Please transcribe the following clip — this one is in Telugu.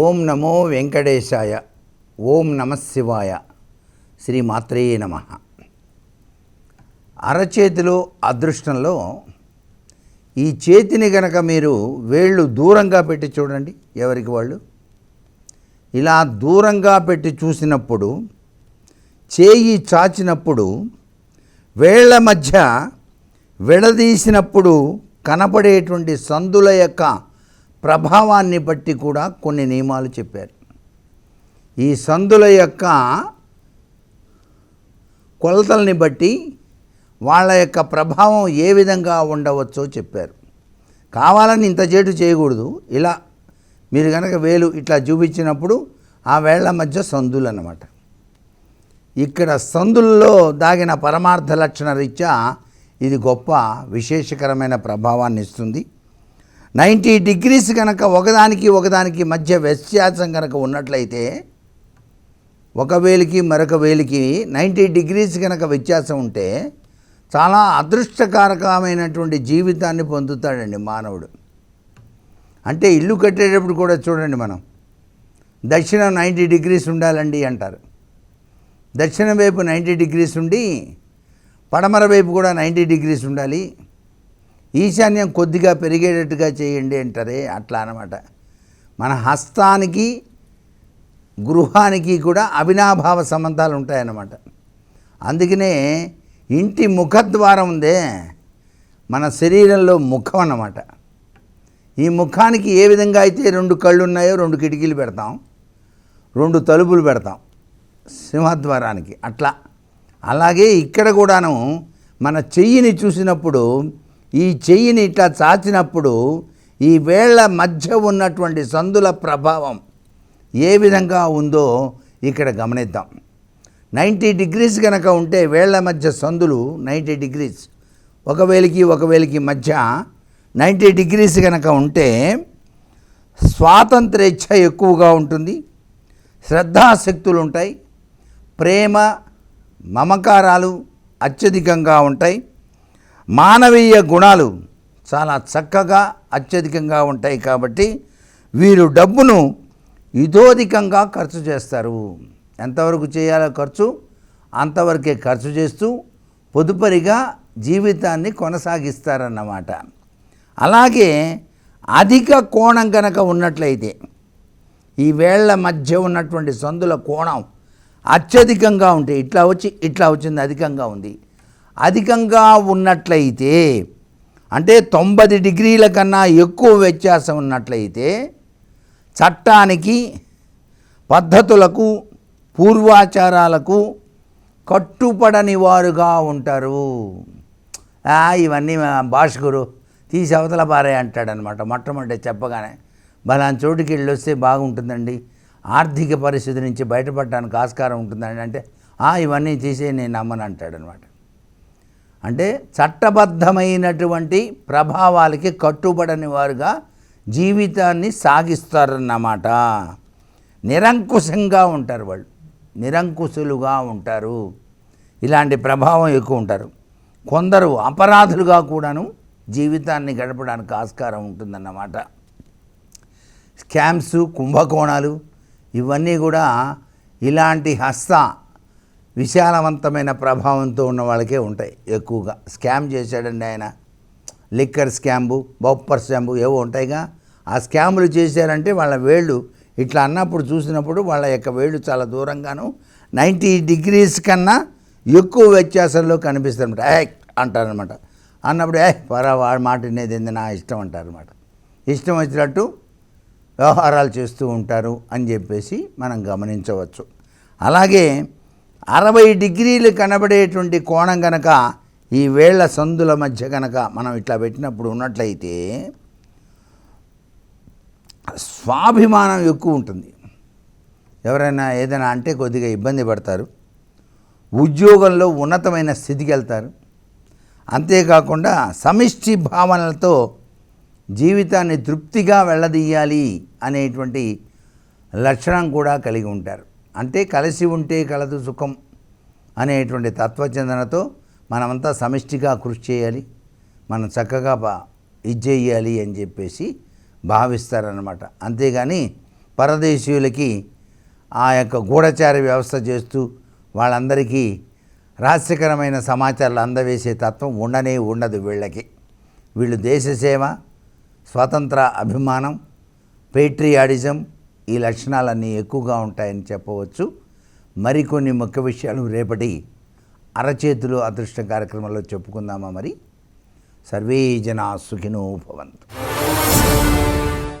ఓం నమో వెంకటేశాయ ఓం నమ శివాయ శ్రీ మాత్రే నమ. అరచేతిలో అదృష్టంలో ఈ చేతిని గనక మీరు వేళ్ళు దూరంగా పెట్టి చూడండి ఎవరికి వాళ్ళు? ఇలా దూరంగా పెట్టి చూసినప్పుడు చేయి చాచినప్పుడు వేళ్ళ మధ్య విడదీసినప్పుడు కనపడేటువంటి సందుల యొక్క ప్రభావాన్ని బట్టి కూడా కొన్ని నియమాలు చెప్పారు. ఈ సందుల యొక్క కొలతల్ని బట్టి వాళ్ళ యొక్క ప్రభావం ఏ విధంగా ఉండవచ్చో చెప్పారు. కావాలని ఇంత చేటు చేయకూడదు. ఇలా మీరు కనుక వేలు ఇట్లా చూపించినప్పుడు ఆ వేళ్ళ మధ్య సందులు అన్నమాట. ఇక్కడ సందుల్లో దాగిన పరమార్థ లక్షణ రీత్యా ఇది గొప్ప విశేషకరమైన ప్రభావాన్ని ఇస్తుంది. నైంటీ డిగ్రీస్ కనుక ఒకదానికి ఒకదానికి మధ్య వ్యత్యాసం కనుక ఉన్నట్లయితే ఒక వేలికి మరొక వేలికి నైంటీ డిగ్రీస్ కనుక వ్యత్యాసం ఉంటే చాలా అదృష్టకారకమైనటువంటి జీవితాన్ని పొందుతాడండి మానవుడు. అంటే ఇల్లు కట్టేటప్పుడు కూడా చూడండి మనం దక్షిణం నైంటీ డిగ్రీస్ ఉండాలండి అంటారు. దక్షిణం వైపు నైంటీ డిగ్రీస్ ఉండి పడమర వైపు కూడా నైంటీ డిగ్రీస్ ఉండాలి. ఈశాన్యం కొద్దిగా పెరిగేటట్టుగా చేయండి అంటారే అట్లా అనమాట మన హస్తానికి గృహానికి కూడా అవినాభావ సంబంధాలు ఉంటాయన్నమాట. అందుకనే ఇంటి ముఖద్వారం ఉందే మన శరీరంలో ముఖం అన్నమాట. ఈ ముఖానికి ఏ విధంగా అయితే రెండు కళ్ళు ఉన్నాయో రెండు కిటికీలు పెడతాం రెండు తలుపులు పెడతాం సింహద్వారానికి అట్లా. అలాగే ఇక్కడ కూడాను మన చెయ్యిని చూసినప్పుడు ఈ చెయ్యిని ఇట్లా చాచినప్పుడు ఈ వేళ్ళ మధ్య ఉన్నటువంటి సందుల ప్రభావం ఏ విధంగా ఉందో ఇక్కడ గమనిద్దాం. నైంటీ డిగ్రీస్ కనుక ఉంటే వేళ్ళ మధ్య సందులు నైంటీ డిగ్రీస్. ఒకవేళకి ఒకవేళకి మధ్య నైంటీ డిగ్రీస్ కనుక ఉంటే స్వాతంత్రేచ్ఛ ఎక్కువగా ఉంటుంది. శ్రద్ధాశక్తులు ఉంటాయి. ప్రేమ మమకారాలు అత్యధికంగా ఉంటాయి. మానవీయ గుణాలు చాలా చక్కగా అత్యధికంగా ఉంటాయి కాబట్టి వీరు డబ్బును ఇదోధికంగా ఖర్చు చేస్తారు. ఎంతవరకు చేయాలో ఖర్చు అంతవరకే ఖర్చు చేస్తూ పొదుపరిగా జీవితాన్ని కొనసాగిస్తారన్నమాట. అలాగే అధిక కోణం కనుక ఉన్నట్లయితే ఈ వేళ్ళ మధ్య ఉన్నటువంటి సందుల కోణం అత్యధికంగా ఉంటే ఇట్లా వచ్చి ఇట్లా వచ్చింది అధికంగా ఉంది. అధికంగా ఉన్నట్లయితే అంటే తొంభై డిగ్రీల కన్నా ఎక్కువ వ్యత్యాసం ఉన్నట్లయితే చట్టానికి పద్ధతులకు పూర్వాచారాలకు కట్టుపడని వారుగా ఉంటారు. ఇవన్నీ మా భాషకురు తీసి అవతల పారే అంటాడనమాట. మొట్టమొదటి చెప్పగానే బలాని చోటుకి వెళ్ళి వస్తే బాగుంటుందండి. ఆర్థిక పరిస్థితి నుంచి బయటపడడానికి ఆస్కారం ఉంటుందండి. అంటే ఇవన్నీ తీసే నేను నమ్మను అంటాడనమాట. అంటే చట్టబద్ధమైనటువంటి ప్రభావాలకి కట్టుబడని వారుగా జీవితాన్ని సాగిస్తారన్నమాట. నిరంకుశంగా ఉంటారు వాళ్ళు. నిరంకుశులుగా ఉంటారు. ఇలాంటి ప్రభావం ఎక్కువ ఉంటారు. కొందరు అపరాధులుగా కూడాను జీవితాన్ని గడపడానికి ఆస్కారం ఉంటుందన్నమాట. స్కామ్స్ కుంభకోణాలు ఇవన్నీ కూడా ఇలాంటి హస్త విశాలవంతమైన ప్రభావంతో ఉన్న వాళ్ళకే ఉంటాయి ఎక్కువగా. స్కామ్ చేశాడండి ఆయన. లిక్కర్ స్కాంబు బొప్పర్ స్కాంబు ఏవో ఉంటాయిగా. ఆ స్కాములు చేశారంటే వాళ్ళ వేళ్ళు ఇట్లా అన్నప్పుడు చూసినప్పుడు వాళ్ళ యొక్క వేళ్ళు చాలా దూరంగాను నైంటీ డిగ్రీస్ కన్నా ఎక్కువ వ్యత్యాసంలో కనిపిస్తారనమాట ఏ అంటారనమాట అన్నప్పుడు ఏ పరా వాడి మాట అనేది ఏంది? నా ఇష్టం అంటారనమాట ఇష్టం వచ్చినట్టు వ్యవహారాలు చేస్తూ ఉంటారు అని చెప్పేసి మనం గమనించవచ్చు. అలాగే అరవై డిగ్రీలు కనబడేటువంటి కోణం గనక ఈ వేళ్ళ సందుల మధ్య కనుక మనం ఇట్లా పెట్టినప్పుడు ఉన్నట్లయితే స్వాభిమానం ఎక్కువ ఉంటుంది. ఎవరైనా ఏదైనా అంటే కొద్దిగా ఇబ్బంది పడతారు. ఉద్యోగంలో ఉన్నతమైన స్థితికి వెళ్తారు. అంతేకాకుండా సమిష్టి భావనలతో జీవితాన్ని తృప్తిగా వెళ్ళదీయాలి అనేటువంటి లక్షణం కూడా కలిగి ఉంటారు. అంటే కలిసి ఉంటే కలదు సుఖం అనేటువంటి తత్వచిందనతో మనమంతా సమిష్టిగా కృషి చేయాలి మనం చక్కగా బా ఇది చేయాలి అని చెప్పేసి భావిస్తారనమాట అంతేగాని పరదేశీయులకి ఆ యొక్క గూఢచార వ్యవస్థ చేస్తూ వాళ్ళందరికీ రహస్యకరమైన సమాచారాలు అందవేసే తత్వం ఉండనే ఉండదు వీళ్ళకి. వీళ్ళు దేశ సేవ స్వతంత్ర అభిమానం పేట్రియాడిజం ఈ లక్షణాలన్నీ ఎక్కువగా ఉంటాయని చెప్పవచ్చు. మరికొన్ని ముఖ్య విషయాలు రేపటి అరచేతులు అదృష్టం కార్యక్రమంలో చెప్పుకుందామా మరి? సర్వే జనా సుఖినో భవంతు.